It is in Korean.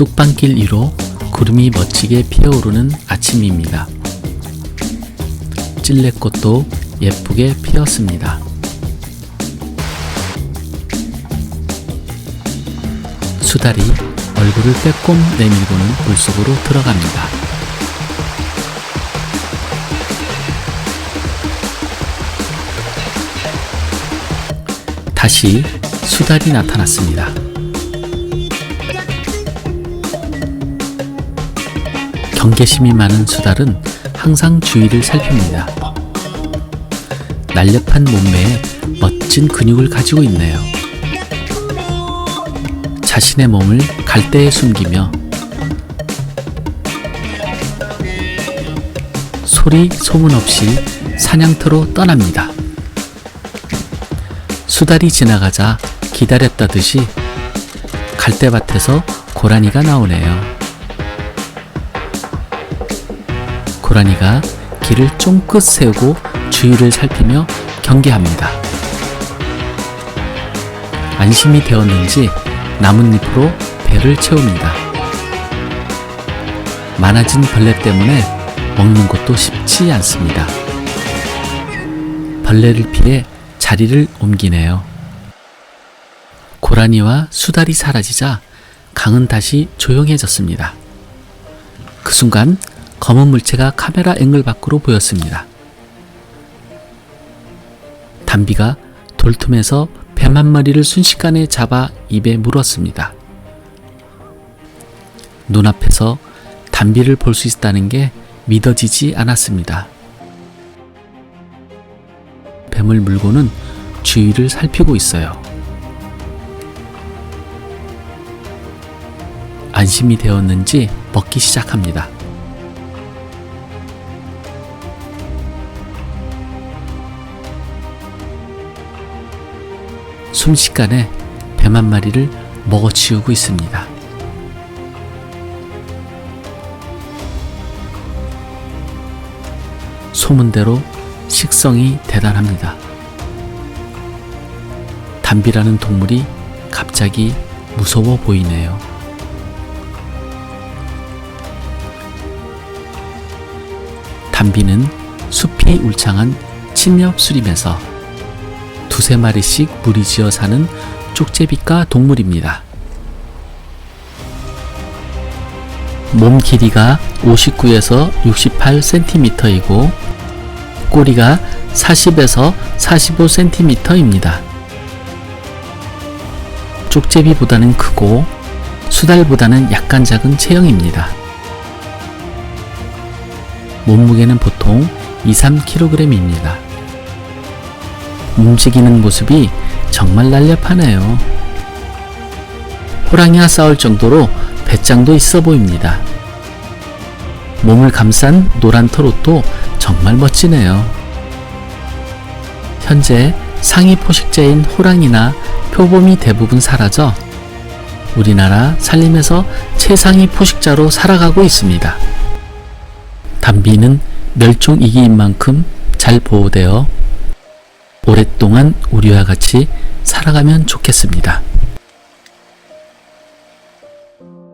뚝방길 위로 구름이 멋지게 피어오르는 아침입니다. 찔레꽃도 예쁘게 피었습니다. 수달이 얼굴을 빼꼼 내밀고는 물속으로 들어갑니다. 다시 수달이 나타났습니다. 경계심이 많은 수달은 항상 주위를 살핍니다. 날렵한 몸매에 멋진 근육을 가지고 있네요. 자신의 몸을 갈대에 숨기며 소리 소문 없이 사냥터로 떠납니다. 수달이 지나가자 기다렸다듯이 갈대밭에서 고라니가 나오네요. 고라니가 길을 쫑긋 세우고 주위를 살피며 경계합니다. 안심이 되었는지 나뭇잎으로 배를 채웁니다. 많아진 벌레 때문에 먹는 것도 쉽지 않습니다. 벌레를 피해 자리를 옮기네요. 고라니와 수달이 사라지자 강은 다시 조용해졌습니다. 그 순간 검은 물체가 카메라 앵글 밖으로 보였습니다. 담비가 돌틈에서 뱀 한 마리를 순식간에 잡아 입에 물었습니다. 눈앞에서 담비를 볼 수 있다는 게 믿어지지 않았습니다. 뱀을 물고는 주위를 살피고 있어요. 안심이 되었는지 먹기 시작합니다. 순식간에 뱀한 마리를 먹어치우고 있습니다. 소문대로 식성이 대단합니다. 담비라는 동물이 갑자기 무서워 보이네요. 담비는 숲이 울창한 침엽 수림에서 두세 마리씩 무리지어 사는 쪽제비과 동물입니다. 몸 길이가 59에서 68cm이고 꼬리가 40에서 45cm입니다. 쪽제비보다는 크고 수달보다는 약간 작은 체형입니다. 몸무게는 보통 2, 3kg입니다. 움직이는 모습이 정말 날렵하네요. 호랑이와 싸울 정도로 배짱도 있어 보입니다. 몸을 감싼 노란 털 옷도 정말 멋지네요. 현재 상위 포식자인 호랑이나 표범이 대부분 사라져 우리나라 산림에서 최상위 포식자로 살아가고 있습니다. 담비는 멸종 위기인 만큼 잘 보호되어 오랫동안 우리와 같이 살아가면 좋겠습니다.